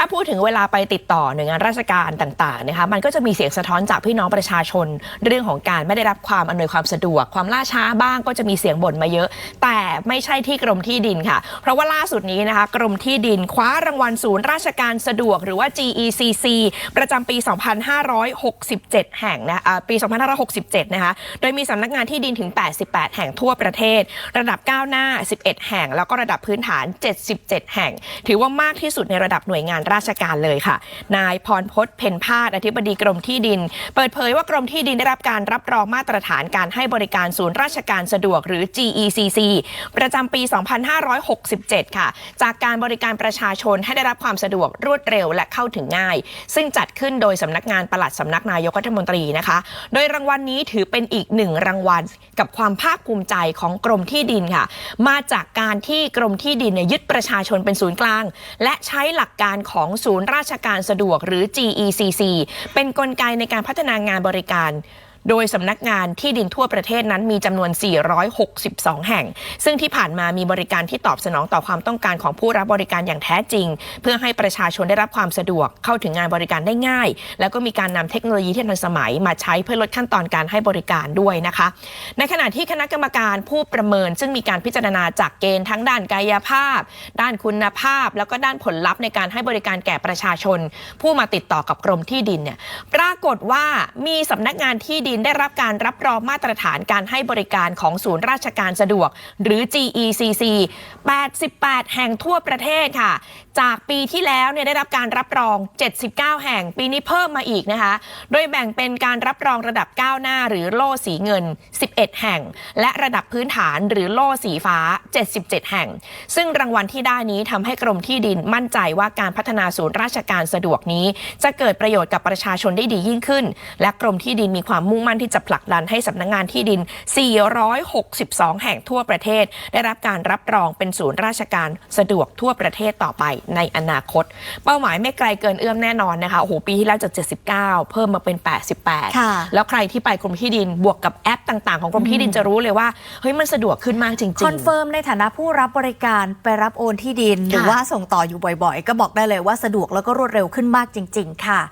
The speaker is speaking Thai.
ถ้าพูดถึงเวลาไปติดต่อหน่วยงานราชการต่างๆนะคะมันก็จะมีเสียงสะท้อนจากพี่น้องประชาชน เรื่องของการไม่ได้รับความอำนวยความสะดวก ความล่าช้าบ้างก็จะมีเสียงบ่นมาเยอะ แต่ไม่ใช่ที่กรมที่ดินค่ะ เพราะว่าล่าสุดนี้นะคะกรมที่ดินคว้ารางวัลศูนย์ราชการสะดวกหรือว่า GECC ประจำปี 2567 แห่งนะอ่าปี 2567 นะคะ โดยมีสำนักงานที่ดินถึง 88 แห่งทั่วประเทศ ระดับก้าวหน้า 11 แห่ง แล้วก็ระดับพื้นฐาน 77 แห่ง ถือว่ามากที่สุดในระดับหน่วยงานราชการเลยค่ะ นายพรพศเพ็ญพาดอธิบดีกรมที่ดิน เปิดเผยว่ากรมที่ดินได้รับการรับรองมาตรฐานการให้บริการศูนย์ราชการสะดวกหรือ GECC ประจำปี 2567 ค่ะ จากการบริการประชาชนให้ได้รับความสะดวกรวดเร็วและเข้าถึงง่าย ซึ่งจัดขึ้นโดยสำนักงานปลัดสำนักนายกรัฐมนตรีนะคะ โดยรางวัลนี้ถือเป็นอีกหนึ่งรางวัลกับความภาคภูมิใจของกรมที่ดินค่ะ มาจากการที่กรมที่ดินเนี่ยยึดประชาชนเป็นศูนย์กลาง และใช้หลักการของศูนย์ราชการสะดวกหรือ GECC เป็นนกลไกในการพัฒนางานบริการ โดยสำนักงานที่ดินทั่วประเทศนั้นมีจำนวน 462 แห่ง ซึ่งที่ผ่านมามีบริการที่ตอบสนองต่อความต้องการของผู้รับบริการอย่างแท้จริง เพื่อให้ประชาชนได้รับความสะดวกเข้าถึงงานบริการได้ง่าย แล้วก็มีการนำเทคโนโลยีที่ทันสมัยมาใช้เพื่อลดขั้นตอนการให้บริการด้วยนะคะ ในขณะที่คณะกรรมการผู้ประเมิน ซึ่งมีการพิจารณาจากเกณฑ์ทั้งด้านกายภาพ ด้านคุณภาพ แล้วก็ด้านผลลัพธ์ในการให้บริการแก่ประชาชน ผู้มาติดต่อกับกรมที่ดินเนี่ยปรากฏว่ามีสำนักงานที่ดินได้รับการรับรองมาตรฐานการให้บริการของศูนย์ราชการสะดวก หรือ GECC 88 แห่งทั่วประเทศค่ะ จากปีที่แล้วเนี่ยได้รับการรับรอง 79 แห่ง ปีนี้เพิ่มมาอีกนะคะ โดยแบ่งเป็นการรับรองระดับก้าวหน้า หรือโล่สีเงิน 11 แห่ง และระดับพื้นฐานหรือโล่สีฟ้า 77 แห่ง ซึ่งรางวัลที่ได้นี้ทำให้กรมที่ดินมั่นใจว่าการพัฒนาศูนย์ราชการสะดวกนี้ จะเกิดประโยชน์กับประชาชนได้ดียิ่งขึ้น และกรมที่ดินมีความมุ่งมั่นที่จะผลักดันให้สำนักงานที่ดิน 462 แห่งทั่วประเทศ ได้รับการรับรองเป็นศูนย์ราชการสะดวกทั่วประเทศต่อไปในอนาคต เป้าหมายไม่ไกลเกินเอื้อมแน่นอนนะคะโอ้โหปีที่แล้วจาก 79 เพิ่มมาเป็น 88ค่ะแล้วใครที่ไปกรมที่ดินบวกกับแอปต่างๆ ของกรมที่ดินจะรู้เลยว่าเฮ้ยมันสะดวกขึ้นมากจริงๆคอนเฟิร์มในฐานะผู้รับบริการไปรับโอนที่ดิน หรือค่ะว่าส่งต่ออยู่บ่อยๆ ก็บอกได้เลยว่าสะดวกแล้วก็รวดเร็วขึ้นมากจริง ๆ ค่ะ